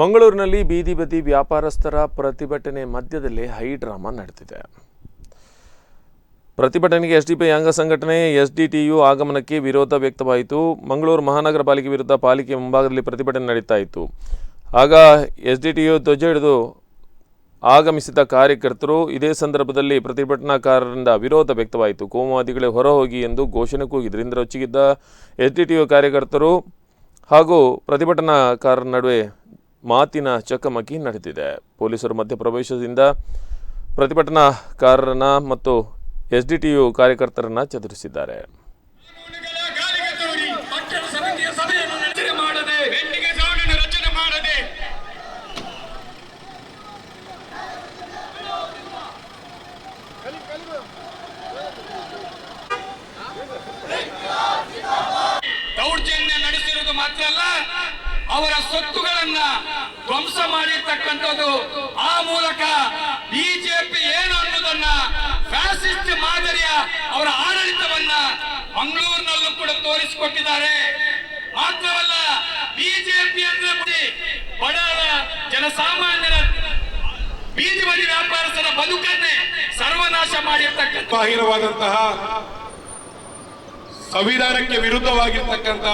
ಮಂಗಳೂರಿನಲ್ಲಿ ಬೀದಿ ಬದಿ ವ್ಯಾಪಾರಸ್ಥರ ಪ್ರತಿಭಟನೆ ಮಧ್ಯದಲ್ಲಿ ಹೈ ಡ್ರಾಮಾ ನಡೆದಿದೆ. ಪ್ರತಿಭಟನೆಗೆ ಎಸ್ ಡಿ ಪಿ ಅಂಗ ಸಂಘಟನೆ, ಎಸ್ ಡಿ ಟಿ ಯು ಆಗಮನಕ್ಕೆ ವಿರೋಧ ವ್ಯಕ್ತವಾಯಿತು. ಮಂಗಳೂರು ಮಹಾನಗರ ಪಾಲಿಕೆ ವಿರುದ್ಧ ಪಾಲಿಕೆ ಮುಂಭಾಗದಲ್ಲಿ ಪ್ರತಿಭಟನೆ ನಡೀತಾ ಇತ್ತು. ಆಗ ಎಸ್ ಡಿ ಟಿಯು ಧ್ವಜ ಹಿಡಿದು ಆಗಮಿಸಿದ ಕಾರ್ಯಕರ್ತರು, ಇದೇ ಸಂದರ್ಭದಲ್ಲಿ ಪ್ರತಿಭಟನಾಕಾರರಿಂದ ವಿರೋಧ ವ್ಯಕ್ತವಾಯಿತು. ಕೋಮುವಾದಿಗಳೇ ಹೊರಹೋಗಿ ಎಂದು ಘೋಷಣೆ ಕೂಗಿದ್ರು. ಇಂದ್ರ ರೊಚ್ಚಿಗಿದ್ದ ಎಸ್ ಡಿ ಟಿಯು ಕಾರ್ಯಕರ್ತರು ಹಾಗೂ ಪ್ರತಿಭಟನಾಕಾರರ ನಡುವೆ ಮಾತಿನ ಚಕಮಕಿ ನಡೆದಿದೆ. ಪೊಲೀಸರು ಮಧ್ಯಪ್ರವೇಶದಿಂದ ಪ್ರತಿಭಟನಾಕಾರರನ್ನ ಮತ್ತು ಎಸ್ ಡಿ ಟಿ ಯು ಕಾರ್ಯಕರ್ತರನ್ನ ಚದುರಿಸಿದ್ದಾರೆ. ದೌರ್ಜನ್ಯ ನಡೆಸಿರುವುದು ಮಾತ್ರ ಅಲ್ಲ ಅವರ ಸೊತ್ತುಗಳನ್ನ ಧ್ವಂಸ ಮಾಡಿರ್ತಕ್ಕಂಥದ್ದು ಆ ಮೂಲಕ ಬಿಜೆಪಿ ಏನು ಅನ್ನೋದನ್ನ ಫ್ಯಾಸಿಸ್ಟ್ ಮಾದರಿಯ ಅವರ ಆಡಳಿತವನ್ನ ಮಂಗಳೂರಿನಲ್ಲೂ ಕೂಡ ತೋರಿಸಿಕೊಟ್ಟಿದ್ದಾರೆ. ಮಾತ್ರವಲ್ಲ, ಬಿಜೆಪಿ ಅಂದ್ರೆ ಬಡ ಜನಸಾಮಾನ್ಯರ ಬೀದಿ ಬದಿ ವ್ಯಾಪಾರಸ್ಥರ ಬದುಕನ್ನೇ ಸರ್ವನಾಶ ಮಾಡಿರ್ತಕ್ಕಂಥ ಬಾಹಿರವಾದಂತಹ ಸಂವಿಧಾನಕ್ಕೆ ವಿರುದ್ಧವಾಗಿರ್ತಕ್ಕಂಥ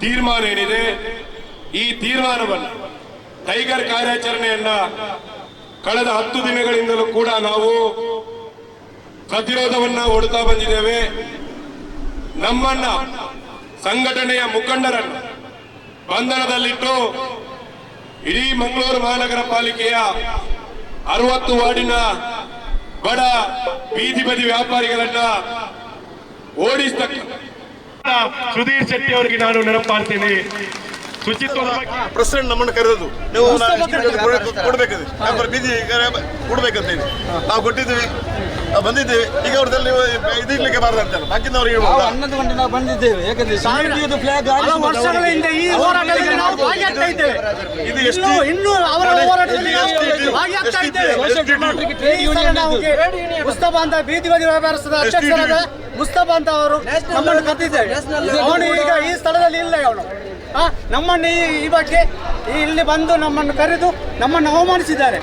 ತೀರ್ಮಾನ ಏನಿದೆ? ಈ ತೀರ್ಮಾನವನ್ನು ಟೈಗರ್ ಕಾರ್ಯಾಚರಣೆಯನ್ನ ಕಳೆದ ಹತ್ತು ದಿನಗಳಿಂದಲೂ ಕೂಡ ನಾವು ಪ್ರತಿರೋಧವನ್ನ ಒಡ್ತಾ ಬಂದಿದ್ದೇವೆ. ನಮ್ಮನ್ನ ಸಂಘಟನೆಯ ಮುಖಂಡರನ್ನು ಬಂಧನದಲ್ಲಿಟ್ಟು ಇಡೀ ಮಂಗಳೂರು ಮಹಾನಗರ ಪಾಲಿಕೆಯ ಅರವತ್ತು ವಾರ್ಡಿನ ಬಡ ಬೀದಿ ಬದಿ ವ್ಯಾಪಾರಿಗಳನ್ನ ಓಡಿಸ್ತಕ್ಕ. ಸುಧೀರ್ ಶೆಟ್ಟಿ ಅವರಿಗೆ ನಾನು ನೆನಪು ಮಾಡ್ತೀನಿ ಶುಚಿತ್ವದ ಬಗ್ಗೆ ಪ್ರೆಸಿಡೆಂಟ್ ನಮ್ಮನ್ನು ಕರೆದದ್ದು. ನೀವು ಕೊಡ್ಬೇಕದು ನಮ್ಮ ಬೀದಿ ಕೊಡ್ಬೇಕಂತ ಹೇಳಿ ನಾವು ಕೊಟ್ಟಿದ್ದೀವಿ ನಾವು ಬಂದಿದ್ದೀವಿ. ಈಗ ಅವ್ರದಲ್ಲಿ ಇದಿರ್ಲಿಕ್ಕೆ ಬಾರದು ಅಂತಲ್ಲ ಬಾಕಿನವ್ರು ನಾವು ಹೇಳ್ಬೋದು ಹನ್ನೊಂದು ಗಂಟೆ ನಾವು ಬಂದಿದ್ದೇವೆ. ಯಾಕಂದ್ರೆ ಫ್ಲಾಗ್ ಹಲವು ವರ್ಷಗಳಿಂದ ಈ ಹೋರಾಟದಲ್ಲಿ ನಾವು ಎಷ್ಟು ಈ ಅವರ ಹೋರಾಟದಲ್ಲಿ ಮುಸ್ತಫಾ ಅಂತ ಬೀದಿ ಬದಿ ವ್ಯಾಪಾರಸ್ಥದ ಅಧ್ಯಕ್ಷರಾದ ಮುಸ್ತಫಾ ಅಂತ ಅವರು ನಮ್ಮನ್ನು ಕರೆದಿದ್ದೇವೆ ಅವನು ಈಗ ಈ ಸ್ಥಳದಲ್ಲಿ ಇಲ್ಲ ಅವನು ನಮ್ಮನ್ನು ಈ ಈ ಬಗ್ಗೆ ಇಲ್ಲಿ ಬಂದು ನಮ್ಮನ್ನು ಕರೆದು ನಮ್ಮನ್ನು ಅವಮಾನಿಸಿದ್ದಾರೆ.